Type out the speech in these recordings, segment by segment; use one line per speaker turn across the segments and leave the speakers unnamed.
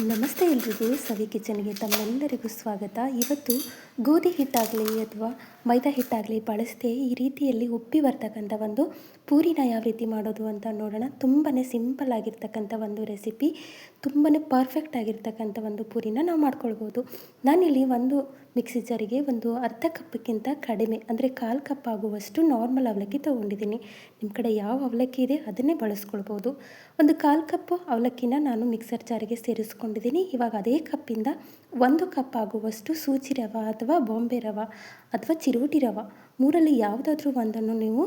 ನಮಸ್ತೆ ಎಲ್ರಿಗೂ, ಸವಿ ಕಿಚನ್ಗೆ ತಮ್ಮೆಲ್ಲರಿಗೂ ಸ್ವಾಗತ. ಇವತ್ತು ಗೋಧಿ ಹಿಟ್ಟಾಗಲಿ ಅಥವಾ ಮೈದಾ ಹಿಟ್ಟಾಗಲಿ ಬಳಸದೆ ಈ ರೀತಿಯಲ್ಲಿ ಉಪ್ಪಿ ಬರ್ತಕ್ಕಂಥ ಒಂದು ಪೂರಿನ ಯಾವ ರೀತಿ ಮಾಡೋದು ಅಂತ ನೋಡೋಣ. ತುಂಬಾ ಸಿಂಪಲ್ ಆಗಿರ್ತಕ್ಕಂಥ ಒಂದು ರೆಸಿಪಿ ತುಂಬಾ ಪರ್ಫೆಕ್ಟ್ ಆಗಿರ್ತಕ್ಕಂಥ ಒಂದು ಪೂರಿನ ನಾವು ಮಾಡ್ಕೊಳ್ಬೋದು. ನಾನಿಲ್ಲಿ ಒಂದು ಮಿಕ್ಸಿ ಜಾರಿಗೆ ಒಂದು ಅರ್ಧ ಕಪ್ಪಿಗಿಂತ ಕಡಿಮೆ, ಅಂದರೆ ಕಾಲು ಕಪ್ ಆಗುವಷ್ಟು ನಾರ್ಮಲ್ ಅವಲಕ್ಕಿ ತೊಗೊಂಡಿದ್ದೀನಿ. ನಿಮ್ಮ ಕಡೆ ಯಾವ ಅವಲಕ್ಕಿ ಇದೆ ಅದನ್ನೇ ಬಳಸ್ಕೊಳ್ಬೋದು. ಒಂದು ಕಾಲು ಕಪ್ಪು ಅವಲಕ್ಕಿನ ನಾನು ಮಿಕ್ಸರ್ ಜಾರಿಗೆ ಸೇರಿಸ್ಕೊಂಡಿದ್ದೀನಿ. ಇವಾಗ ಅದೇ ಕಪ್ಪಿಂದ ಒಂದು ಕಪ್ ಆಗುವಷ್ಟು ಸೂಜಿ ರವ ಅಥವಾ ಬಾಂಬೆ ರವೆ ಅಥವಾ ಚಿರೋಟಿ ರವೆ ಮೂರಲ್ಲಿ ಯಾವುದಾದ್ರೂ ಒಂದನ್ನು ನೀವು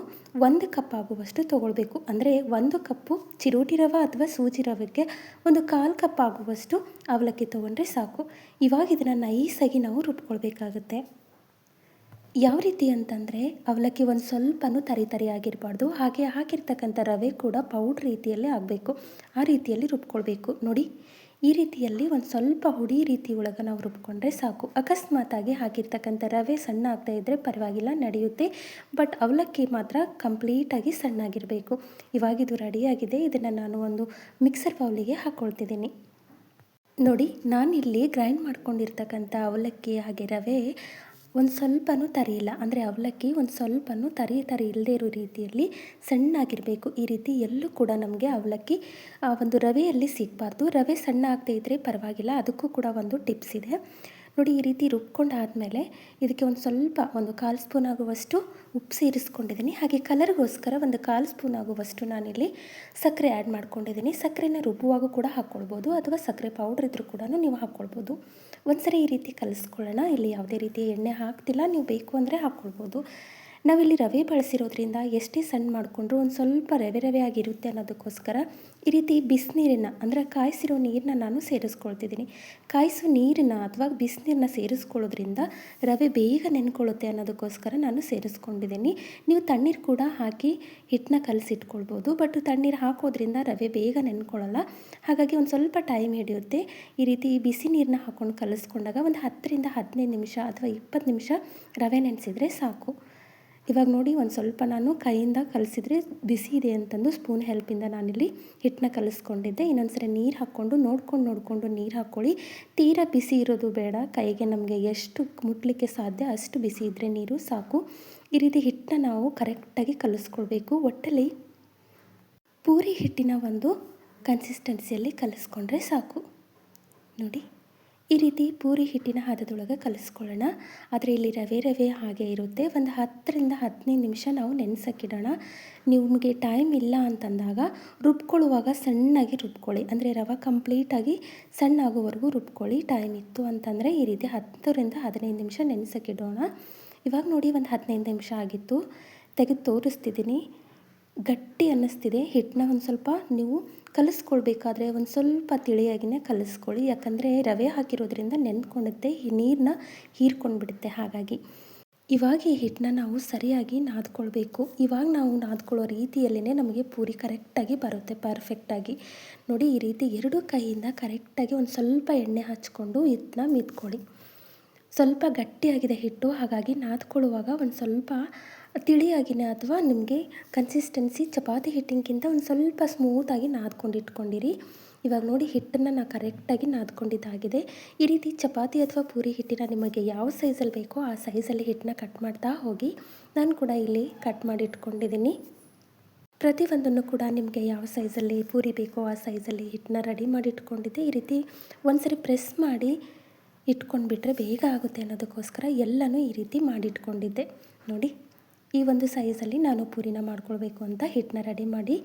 ಒಂದು ಕಪ್ ಆಗುವಷ್ಟು ತೊಗೊಳ್ಬೇಕು. ಅಂದರೆ ಒಂದು ಕಪ್ಪು ಚಿರೋಟಿ ರವ ಅಥವಾ ಸೂಜಿ ರವೆಗೆ ಒಂದು ಕಾಲು ಕಪ್ ಆಗುವಷ್ಟು ಅವಲಕ್ಕಿ ತೊಗೊಂಡ್ರೆ ಸಾಕು. ಇವಾಗ ಇದನ್ನು ನೈಸಾಗಿ ನಾವು ರುಬ್ಕೊಳ್ಬೇಕಾಗುತ್ತೆ. ಯಾವ ರೀತಿ ಅಂತಂದರೆ ಅವಲಕ್ಕಿ ಒಂದು ಸ್ವಲ್ಪನೂ ತರಿ ತರಿ ಆಗಿರಬಾರ್ದು. ಹಾಗೆ ಹಾಕಿರ್ತಕ್ಕಂಥ ರವೆ ಕೂಡ ಪೌಡ್ರ್ ರೀತಿಯಲ್ಲೇ ಆಗಬೇಕು. ಆ ರೀತಿಯಲ್ಲಿ ರುಬ್ಕೊಳ್ಬೇಕು. ನೋಡಿ. ಈ ರೀತಿಯಲ್ಲಿ ಒಂದು ಸ್ವಲ್ಪ ಹುಡಿ ರೀತಿ ಒಳಗೆ ನಾವು ರುಬ್ಕೊಂಡ್ರೆ ಸಾಕು. ಅಕಸ್ಮಾತಾಗಿ ಹಾಕಿರ್ತಕ್ಕಂಥ ರವೆ ಸಣ್ಣ ಆಗ್ತಾ ಇದ್ದರೆ ಪರವಾಗಿಲ್ಲ, ನಡೆಯುತ್ತೆ. ಬಟ್ ಅವಲಕ್ಕಿ ಮಾತ್ರ ಕಂಪ್ಲೀಟಾಗಿ ಸಣ್ಣಾಗಿರಬೇಕು. ಇವಾಗ ಇದು ರೆಡಿಯಾಗಿದೆ ಇದನ್ನು ನಾನು ಒಂದು ಮಿಕ್ಸರ್ ಬೌಲಿಗೆ ಹಾಕ್ಕೊಳ್ತಿದ್ದೀನಿ ನೋಡಿ, ನಾನಿಲ್ಲಿ ಗ್ರೈಂಡ್ ಮಾಡ್ಕೊಂಡಿರ್ತಕ್ಕಂಥ ಅವಲಕ್ಕಿ ಹಾಗೆ ರವೆ ಒಂದು ಸ್ವಲ್ಪನೂ ತರಿ ಇಲ್ಲ ಅಂದರೆ ಅವಲಕ್ಕಿ ಒಂದು ಸ್ವಲ್ಪನೂ ತರಿ ತರಿ ಇಲ್ಲದೆ ಇರೋ ರೀತಿಯಲ್ಲಿ ಸಣ್ಣಾಗಿರಬೇಕು. ಈ ರೀತಿ ಎಲ್ಲೂ ಕೂಡ ನಮಗೆ ಅವಲಕ್ಕಿ ಒಂದು ರವೆಯಲ್ಲಿ ಸಿಗಬಾರ್ದು. ರವೆ ಸಣ್ಣ ಆಗದೇ ಇದ್ದರೆ ಪರವಾಗಿಲ್ಲ. ಅದಕ್ಕೂ ಕೂಡ ಒಂದು ಟಿಪ್ಸ್ ಇದೆ. ನೋಡಿ ಈ ರೀತಿ ರುಬ್ಕೊಂಡಾದಮೇಲೆ ಇದಕ್ಕೆ ಒಂದು ಸ್ವಲ್ಪ ಒಂದು ಕಾಲು ಸ್ಪೂನ್ ಆಗುವಷ್ಟು ಉಪ್ಪು ಸೇರಿಸ್ಕೊಂಡಿದ್ದೀನಿ. ಹಾಗೆ ಕಲರ್ಗೋಸ್ಕರ ಒಂದು ಕಾಲು ಸ್ಪೂನ್ ಆಗುವಷ್ಟು ನಾನಿಲ್ಲಿ ಸಕ್ಕರೆ ಆ್ಯಡ್ ಮಾಡ್ಕೊಂಡಿದ್ದೀನಿ. ಸಕ್ಕರೆನ ರುಬ್ಬುವಾಗೂ ಕೂಡ ಹಾಕ್ಕೊಳ್ಬೋದು ಅಥವಾ ಸಕ್ಕರೆ ಪೌಡ್ರ್ ಇದ್ದರೂ ಕೂಡ ನೀವು ಹಾಕ್ಕೊಳ್ಬೋದು. ಒಂದ್ಸರಿ ಈ ರೀತಿ ಕಲಿಸ್ಕೊಳ್ಳೋಣ. ಇಲ್ಲಿ ಯಾವುದೇ ರೀತಿ ಎಣ್ಣೆ ಹಾಕ್ತಿಲ್ಲ. ನೀವು ಬೇಕು ಅಂದರೆ ಹಾಕ್ಕೊಳ್ಬೋದು. ನಾವಿಲ್ಲಿ ರವೆ ಬಳಸಿರೋದ್ರಿಂದ ಎಷ್ಟೇ ಸಣ್ಣ ಮಾಡಿಕೊಂಡ್ರು ಒಂದು ಸ್ವಲ್ಪ ರವೆ ರವೆ ಆಗಿರುತ್ತೆ ಅನ್ನೋದಕ್ಕೋಸ್ಕರ ಈ ರೀತಿ ಬಿಸಿನೀರನ್ನು ಅಂದರೆ ಕಾಯಿಸಿರೋ ನೀರನ್ನ ನಾನು ಸೇರಿಸ್ಕೊಳ್ತಿದ್ದೀನಿ. ಕಾಯಿಸೋ ನೀರನ್ನ ಅಥವಾ ಬಿಸಿನೀರನ್ನ ಸೇರಿಸ್ಕೊಳ್ಳೋದ್ರಿಂದ ರವೆ ಬೇಗ ನೆನ್ಕೊಳ್ಳುತ್ತೆ ಅನ್ನೋದಕ್ಕೋಸ್ಕರ ನಾನು ಸೇರಿಸ್ಕೊಂಡಿದ್ದೀನಿ. ನೀವು ತಣ್ಣೀರು ಕೂಡ ಹಾಕಿ ಹಿಟ್ಟನ್ನ ಕಲಸಿಟ್ಕೊಳ್ಬೋದು, ಬಟ್ ತಣ್ಣೀರು ಹಾಕೋದ್ರಿಂದ ರವೆ ಬೇಗ ನೆನ್ಕೊಳ್ಳಲ್ಲ. ಹಾಗಾಗಿ ಒಂದು ಸ್ವಲ್ಪ ಟೈಮ್ ಹಿಡಿಯುತ್ತೆ ಈ ರೀತಿ ಬಿಸಿ ನೀರನ್ನ ಹಾಕ್ಕೊಂಡು ಕಲಿಸ್ಕೊಂಡಾಗ ಒಂದು ಹತ್ತರಿಂದ ಹದಿನೈದು ನಿಮಿಷ ಅಥವಾ ಇಪ್ಪತ್ತು ನಿಮಿಷ ರವೆ ನೆನೆಸಿದರೆ ಸಾಕು. ಇವಾಗ ನೋಡಿ ಒಂದು ಸ್ವಲ್ಪ ನಾನು ಕೈಯಿಂದ ಕಲಸಿದ್ರೆ ಬಿಸಿ ಇದೆ ಅಂತಂದು ಸ್ಪೂನ್ ಹೆಲ್ಪಿಂದ ನಾನಿಲ್ಲಿ ಹಿಟ್ಟನ್ನ ಕಲಿಸ್ಕೊಂಡಿದ್ದೆ. ಇನ್ನೊಂದ್ಸರಿ ನೀರು ಹಾಕ್ಕೊಂಡು ನೋಡ್ಕೊಂಡು ನೋಡಿಕೊಂಡು ನೀರು ಹಾಕ್ಕೊಳ್ಳಿ ತೀರಾ ಬಿಸಿ ಇರೋದು ಬೇಡ. ಕೈಗೆ ನಮಗೆ ಎಷ್ಟು ಮುಟ್ಲಿಕ್ಕೆ ಸಾಧ್ಯ ಅಷ್ಟು ಬಿಸಿ ಇದ್ದರೆ ನೀರು ಸಾಕು. ಈ ರೀತಿ ಹಿಟ್ಟನ್ನ ನಾವು ಕರೆಕ್ಟಾಗಿ ಕಲಿಸ್ಕೊಳ್ಬೇಕು. ಒಟ್ಟಲ್ಲಿ ಪೂರಿ ಹಿಟ್ಟಿನ ಒಂದು ಕನ್ಸಿಸ್ಟೆನ್ಸಿಯಲ್ಲಿ ಕಲಿಸ್ಕೊಂಡ್ರೆ ಸಾಕು. ನೋಡಿ. ಈ ರೀತಿ ಪೂರಿ ಹಿಟ್ಟಿನ ಹದದೊಳಗೆ ಕಲಿಸ್ಕೊಳ್ಳೋಣ. ಆದರೆ ಇಲ್ಲಿ ರವೆ ರವೆ ಹಾಗೆ ಇರುತ್ತೆ. ಒಂದು ಹತ್ತರಿಂದ ಹದಿನೈದು ನಿಮಿಷ ನಾವು ನೆನೆಸಕ್ಕಿಡೋಣ. ನಿಮಗೆ ಟೈಮ್ ಇಲ್ಲ ಅಂತಂದಾಗ ರುಬ್ಕೊಳ್ಳುವಾಗ ಸಣ್ಣಾಗಿ ರುಬ್ಕೊಳ್ಳಿ. ಅಂದರೆ ರವೆ ಕಂಪ್ಲೀಟಾಗಿ ಸಣ್ಣ ಆಗೋವರೆಗೂ ರುಬ್ಕೊಳ್ಳಿ. ಟೈಮ್ ಇತ್ತು ಅಂತಂದರೆ ಈ ರೀತಿ ಹತ್ತರಿಂದ ಹದಿನೈದು ನಿಮಿಷ ನೆನೆಸಕ್ಕಿಡೋಣ. ಇವಾಗ ನೋಡಿ ಒಂದು ಹದಿನೈದು ನಿಮಿಷ ಆಗಿತ್ತು. ತೆಗೆದು ತೋರಿಸ್ತಿದ್ದೀನಿ. ಗಟ್ಟಿ ಅನ್ನಿಸ್ತಿದೆ. ಹಿಟ್ಟನ್ನ ಒಂದು ಸ್ವಲ್ಪ ನೀವು ಕಲಿಸ್ಕೊಳ್ಬೇಕಾದ್ರೆ ಒಂದು ಸ್ವಲ್ಪ ತಿಳಿಯಾಗಿನೇ ಕಲಿಸ್ಕೊಳ್ಳಿ. ಯಾಕಂದರೆ ರವೆ ಹಾಕಿರೋದ್ರಿಂದ ನೆನ್ಕೊಂಡುತ್ತೆ ಈ ನೀರನ್ನ ಹೀರ್ಕೊಂಡ್ಬಿಡುತ್ತೆ ಹಾಗಾಗಿ. ಇವಾಗ ಈ ಹಿಟ್ಟನ್ನ ನಾವು ಸರಿಯಾಗಿ ನಾದ್ಕೊಳ್ಬೇಕು. ಇವಾಗ ನಾವು ನಾದ್ಕೊಳ್ಳೋ ರೀತಿಯಲ್ಲೇ ನಮಗೆ ಪೂರಿ ಕರೆಕ್ಟಾಗಿ ಬರುತ್ತೆ, ಪರ್ಫೆಕ್ಟಾಗಿ. ನೋಡಿ ಈ ರೀತಿ ಎರಡು ಕೈಯಿಂದ ಕರೆಕ್ಟಾಗಿ ಒಂದು ಸ್ವಲ್ಪ ಎಣ್ಣೆ ಹಚ್ಕೊಂಡು ಹಿಟ್ಟನ್ನ ಮಿದ್ಕೊಳ್ಳಿ ಸ್ವಲ್ಪ ಗಟ್ಟಿಯಾಗಿದೆ ಹಿಟ್ಟು, ಹಾಗಾಗಿ ನಾದ್ಕೊಳ್ಳುವಾಗ ಒಂದು ಸ್ವಲ್ಪ ತಿಳಿಯಾಗಿನೇ ಅಥವಾ ನಿಮಗೆ ಕನ್ಸಿಸ್ಟೆನ್ಸಿ ಚಪಾತಿ ಹಿಟ್ಟಿಗಿಂತ ಒಂದು ಸ್ವಲ್ಪ ಸ್ಮೂತಾಗಿ ನಾದ್ಕೊಂಡು ಇಟ್ಕೊಂಡಿರಿ. ಇವಾಗ ನೋಡಿ ಹಿಟ್ಟನ್ನು ನಾನು ಕರೆಕ್ಟಾಗಿ ನಾದ್ಕೊಂಡಿದ್ದಾಗಿದೆ. ಈ ರೀತಿ ಚಪಾತಿ ಅಥವಾ ಪೂರಿ ಹಿಟ್ಟಿನ ನಿಮಗೆ ಯಾವ ಸೈಜಲ್ಲಿ ಬೇಕೋ ಆ ಸೈಜಲ್ಲಿ ಹಿಟ್ಟನ್ನ ಕಟ್ ಮಾಡ್ತಾ ಹೋಗಿ ನಾನು ಕೂಡ ಇಲ್ಲಿ ಕಟ್ ಮಾಡಿ ಇಟ್ಕೊಂಡಿದ್ದೀನಿ ಪ್ರತಿಯೊಂದನ್ನು ಕೂಡ ನಿಮಗೆ ಯಾವ ಸೈಜಲ್ಲಿ ಪೂರಿ ಬೇಕೋ ಆ ಸೈಜಲ್ಲಿ ಹಿಟ್ಟನ್ನ ರೆಡಿ ಮಾಡಿ ಇಟ್ಕೊಂಡಿದ್ದೆ ಈ ರೀತಿ ಒಂದ್ಸರಿ ಪ್ರೆಸ್ ಮಾಡಿ ಇಟ್ಕೊಂಡ್ಬಿಟ್ರೆ ಬೇಗ ಆಗುತ್ತೆ ಅನ್ನೋದಕ್ಕೋಸ್ಕರ ಎಲ್ಲನೂ ಈ ರೀತಿ ಮಾಡಿಟ್ಕೊಂಡಿದ್ದೆ. ನೋಡಿ, ಈ ಒಂದು ಸೈಜಲ್ಲಿ ನಾನು ಪೂರಿನ ಮಾಡ್ಕೊಳ್ಬೇಕು ಅಂತ ಹಿಟ್ಟನ್ನ ರೆಡಿ ಮಾಡಿ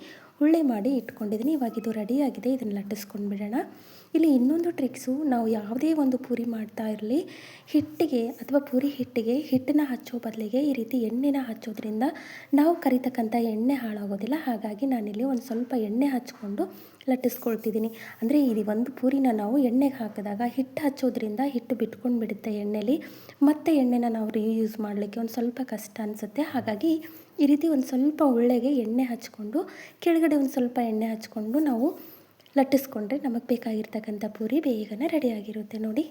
ಉಳ್ಳೆ ಮಾಡಿ ಇಟ್ಕೊಂಡಿದ್ದೀನಿ. ಇವಾಗ ಇದು ರೆಡಿಯಾಗಿದೆ ಇದನ್ನು ಲಟ್ಟಿಸ್ಕೊಂಡು ಬಿಡೋಣ. ಇಲ್ಲಿ ಇನ್ನೊಂದು ಟ್ರಿಕ್ಸು ನಾವು ಯಾವುದೇ ಒಂದು ಪೂರಿ ಮಾಡ್ತಾ ಇರಲಿ. ಹಿಟ್ಟಿಗೆ ಅಥವಾ ಪೂರಿ ಹಿಟ್ಟಿಗೆ ಹಿಟ್ಟನ್ನ ಹಚ್ಚೋ ಬದಲಿಗೆ ಈ ರೀತಿ ಎಣ್ಣೆನ ಹಚ್ಚೋದ್ರಿಂದ ನಾವು ಕರಿತಕ್ಕಂಥ ಎಣ್ಣೆ ಹಾಳಾಗೋದಿಲ್ಲ. ಹಾಗಾಗಿ ನಾನಿಲ್ಲಿ ಒಂದು ಸ್ವಲ್ಪ ಎಣ್ಣೆ ಹಚ್ಕೊಂಡು ಲಟ್ಟಿಸ್ಕೊಳ್ತಿದ್ದೀನಿ. ಅಂದರೆ ಇದು ಒಂದು ಪೂರಿನ ನಾವು ಎಣ್ಣೆಗೆ ಹಾಕಿದಾಗ ಹಿಟ್ಟು ಹಚ್ಚೋದ್ರಿಂದ ಹಿಟ್ಟು ಬಿಟ್ಕೊಂಡು ಬಿಡುತ್ತೆ ಎಣ್ಣೆಲಿ. ಮತ್ತೆ ಎಣ್ಣೆನ ನಾವು ರೀಯೂಸ್ ಮಾಡಲಿಕ್ಕೆ ಒಂದು ಸ್ವಲ್ಪ ಕಷ್ಟ ಅನಿಸುತ್ತೆ. ಹಾಗಾಗಿ ಈ ರೀತಿ ಒಂದು ಸ್ವಲ್ಪ ಒಳ್ಳೆಗೆ ಎಣ್ಣೆ ಹಚ್ಕೊಂಡು, ಕೆಳಗಡೆ ಒಂದು ಸ್ವಲ್ಪ ಎಣ್ಣೆ ಹಚ್ಕೊಂಡು ನಾವು ಲಟ್ಟಿಸ್ಕೊಂಡ್ರೆ ನಮಗೆ ಬೇಕಾಗಿರ್ತಕ್ಕಂಥ ಪೂರಿ ಬೇಗನೆ ರೆಡಿಯಾಗಿರುತ್ತೆ. ನೋಡಿ,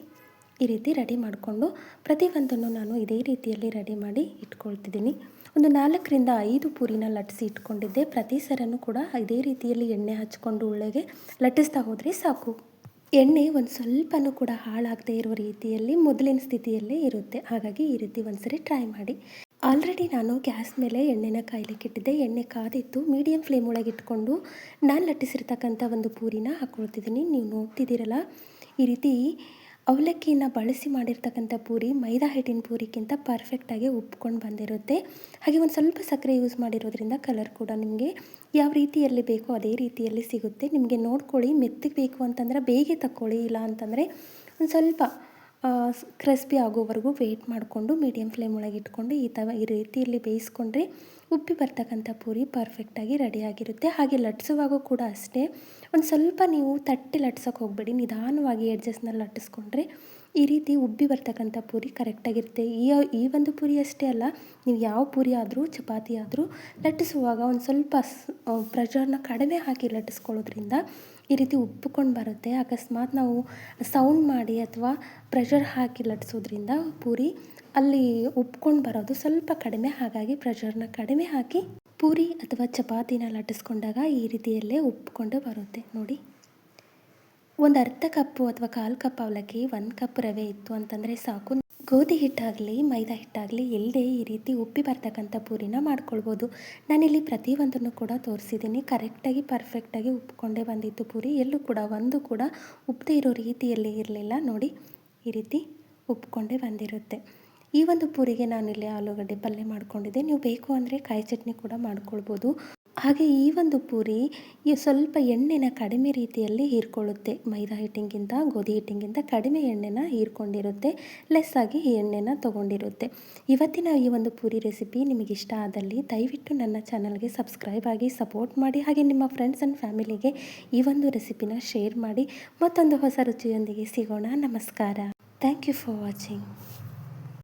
ಈ ರೀತಿ ರೆಡಿ ಮಾಡಿಕೊಂಡು ಪ್ರತಿಯೊಂದನ್ನು ನಾನು ಇದೇ ರೀತಿಯಲ್ಲಿ ರೆಡಿ ಮಾಡಿ ಇಟ್ಕೊಳ್ತಿದ್ದೀನಿ. ಒಂದು ನಾಲ್ಕರಿಂದ ಐದು ಪೂರಿನ ಲಟ್ಟಿಸಿ ಇಟ್ಕೊಂಡಿದ್ದೆ. ಪ್ರತಿ ಸರನೂ ಕೂಡ ಇದೇ ರೀತಿಯಲ್ಲಿ ಎಣ್ಣೆ ಹಚ್ಕೊಂಡು ಒಳ್ಳೆಗೆ ಲಟ್ಟಿಸ್ತಾ ಹೋದರೆ ಸಾಕು. ಎಣ್ಣೆ ಒಂದು ಸ್ವಲ್ಪನೂ ಕೂಡ ಹಾಳಾಗದೇ ಇರುವ ರೀತಿಯಲ್ಲಿ ಮೊದಲಿನ ಸ್ಥಿತಿಯಲ್ಲೇ ಇರುತ್ತೆ. ಹಾಗಾಗಿ ಈ ರೀತಿ ಒಂದ್ಸರಿ ಟ್ರೈ ಮಾಡಿ. ಆಲ್ರೆಡಿ ನಾನು ಗ್ಯಾಸ್ ಮೇಲೆ ಎಣ್ಣೆನ ಕಾಯಲಿಕ್ಕೆ ಇಟ್ಟಿದ್ದೆ. ಎಣ್ಣೆ ಕಾದಿತ್ತು. ಮೀಡಿಯಮ್ ಫ್ಲೇಮ್ ಒಳಗೆ ಇಟ್ಕೊಂಡು ನಾನು ಲಟ್ಟಿಸಿರ್ತಕ್ಕಂಥ ಒಂದು ಪೂರಿನ ಹಾಕ್ಕೊಳ್ತಿದ್ದೀನಿ. ನೀವು ನೋಡ್ತಿದ್ದೀರಲ್ಲ, ಈ ರೀತಿ ಅವಲಕ್ಕಿನ ಬಳಸಿ ಮಾಡಿರ್ತಕ್ಕಂಥ ಪೂರಿ ಮೈದಾ ಹಿಟ್ಟಿನ ಪೂರಿಗಿಂತ ಪರ್ಫೆಕ್ಟಾಗಿ ಉಪ್ಕೊಂಡು ಬಂದಿರುತ್ತೆ. ಹಾಗೆ ಒಂದು ಸ್ವಲ್ಪ ಸಕ್ಕರೆ ಯೂಸ್ ಮಾಡಿರೋದ್ರಿಂದ ಕಲರ್ ಕೂಡ ನಿಮಗೆ ಯಾವ ರೀತಿಯಲ್ಲಿ ಬೇಕೋ ಅದೇ ರೀತಿಯಲ್ಲಿ ಸಿಗುತ್ತೆ. ನಿಮಗೆ ನೋಡ್ಕೊಳ್ಳಿ, ಮೆತ್ತಗೆ ಬೇಕು ಅಂತಂದರೆ, ಬೇಗ ತಕ್ಕೊಳ್ಳಿ, ಇಲ್ಲ ಅಂತಂದರೆ ಒಂದು ಸ್ವಲ್ಪ ಕ್ರಿಸ್ಪಿ ಆಗೋವರೆಗೂ ವೆಯ್ಟ್ ಮಾಡಿಕೊಂಡು ಮೀಡಿಯಮ್ ಫ್ಲೇಮ್ ಒಳಗೆ ಇಟ್ಕೊಂಡು ಈ ಥರ ಈ ರೀತಿಯಲ್ಲಿ ಬೇಯಿಸ್ಕೊಂಡ್ರೆ ಉಪ್ಪಿ ಬರ್ತಕ್ಕಂಥ ಪೂರಿ ಪರ್ಫೆಕ್ಟಾಗಿ ರೆಡಿಯಾಗಿರುತ್ತೆ ಹಾಗೆ ಲಟ್ಸುವಾಗೂ ಕೂಡ ಅಷ್ಟೇ. ಒಂದು ಸ್ವಲ್ಪ ನೀವು ತಟ್ಟಿ ಲಟ್ಸೋಕೆ ಹೋಗಬೇಡಿ. ನಿಧಾನವಾಗಿ ಎಡ್ಜಸ್ನಲ್ಲಿ ಲಟ್ಟಿಸ್ಕೊಂಡ್ರೆ ಈ ರೀತಿ ಉಬ್ಬಿ ಬರ್ತಕ್ಕಂಥ ಪೂರಿ ಕರೆಕ್ಟಾಗಿರುತ್ತೆ ಈ ಈ ಒಂದು ಪೂರಿ ಅಷ್ಟೇ ಅಲ್ಲ, ನೀವು ಯಾವ ಪೂರಿ ಆದರೂ, ಚಪಾತಿ ಆದರೂ ಲಟ್ಟಿಸುವಾಗ ಒಂದು ಸ್ವಲ್ಪ ಪ್ರೆಷರ್ನ ಕಡಿಮೆ ಹಾಕಿ ಲಟ್ಟಿಸ್ಕೊಳ್ಳೋದ್ರಿಂದ ಈ ರೀತಿ ಉಬ್ಬಿಕೊಂಡು ಬರುತ್ತೆ. ಅಕಸ್ಮಾತ್ ನಾವು ಸೌಂಡ್ ಮಾಡಿ ಅಥವಾ ಪ್ರೆಷರ್ ಹಾಕಿ ಲಟ್ಸೋದ್ರಿಂದ ಪೂರಿ ಅಲ್ಲಿ ಉಪ್ಕೊಂಡು ಬರೋದು ಸ್ವಲ್ಪ ಕಡಿಮೆ, ಹಾಗಾಗಿ ಪ್ರೆಷರ್ನ ಕಡಿಮೆ ಹಾಕಿ ಪೂರಿ ಅಥವಾ ಚಪಾತಿನ ಲಟ್ಟಿಸ್ಕೊಂಡಾಗ ಈ ರೀತಿಯಲ್ಲೇ ಉಬ್ಕೊಂಡು ಬರುತ್ತೆ. ನೋಡಿ. ಒಂದು ಅರ್ಧ ಕಪ್ಪು ಅಥವಾ ಕಾಲು ಕಪ್ ಅವಲಕ್ಕಿ, ಒಂದು ಕಪ್ ರವೆ ಇತ್ತು ಅಂತಂದರೆ ಸಾಕು. ಗೋಧಿ ಹಿಟ್ಟಾಗಲಿ, ಮೈದಾ ಹಿಟ್ಟಾಗಲಿ, ಎಲ್ಲೇ ಈ ರೀತಿ ಉಪ್ಪಿ ಬರ್ತಕ್ಕಂಥ ಪೂರಿನ ಮಾಡ್ಕೊಳ್ಬೋದು. ನಾನಿಲ್ಲಿ ಪ್ರತಿಯೊಂದನ್ನು ಕೂಡ ತೋರಿಸಿದ್ದೀನಿ. ಕರೆಕ್ಟಾಗಿ, ಪರ್ಫೆಕ್ಟಾಗಿ ಉಪ್ಪಿಕೊಂಡೇ ಬಂದಿತ್ತು ಪೂರಿ. ಎಲ್ಲೂ ಕೂಡ, ಒಂದು ಕೂಡ ಉಪ್ಪದೇ ಇರೋ ರೀತಿಯಲ್ಲಿ ಇರಲಿಲ್ಲ. ನೋಡಿ, ಈ ರೀತಿ ಉಪ್ಕೊಂಡೇ ಬಂದಿರುತ್ತೆ. ಈ ಒಂದು ಪೂರಿಗೆ ನಾನಿಲ್ಲಿ ಆಲೂಗಡ್ಡೆ ಪಲ್ಯ ಮಾಡಿಕೊಂಡಿದ್ದೆ. ನೀವು ಬೇಕು ಅಂದರೆ ಕಾಯಿ ಚಟ್ನಿ ಕೂಡ ಮಾಡ್ಕೊಳ್ಬೋದು. ಹಾಗೆ ಈ ಒಂದು ಪೂರಿ ಈ ಸ್ವಲ್ಪ ಎಣ್ಣೆನ ಕಡಿಮೆ ರೀತಿಯಲ್ಲಿ ಹೀರ್ಕೊಳ್ಳುತ್ತೆ. ಮೈದಾ ಹಿಟ್ಟಿಗಿಂತ ಗೋಧಿ ಹಿಟ್ಟಿಗಿಂತ ಕಡಿಮೆ ಎಣ್ಣೆನ ಹೀರ್ಕೊಂಡಿರುತ್ತೆ. ಲೆಸ್ ಆಗಿ ಈ ಎಣ್ಣೆನ ತೊಗೊಂಡಿರುತ್ತೆ. ಇವತ್ತಿನ ಈ ಒಂದು ಪೂರಿ ರೆಸಿಪಿ ನಿಮಗೆ ಇಷ್ಟ ಆದಲ್ಲಿ ದಯವಿಟ್ಟು ನನ್ನ ಚಾನಲ್ಗೆ ಸಬ್ಸ್ಕ್ರೈಬ್ ಆಗಿ ಸಪೋರ್ಟ್ ಮಾಡಿ. ಹಾಗೆ ನಿಮ್ಮ ಫ್ರೆಂಡ್ಸ್ ಆ್ಯಂಡ್ ಫ್ಯಾಮಿಲಿಗೆ ಈ ಒಂದು ರೆಸಿಪಿನ ಶೇರ್ ಮಾಡಿ. ಮತ್ತೊಂದು ಹೊಸ ರುಚಿಯೊಂದಿಗೆ ಸಿಗೋಣ. ನಮಸ್ಕಾರ. Thank you for watching.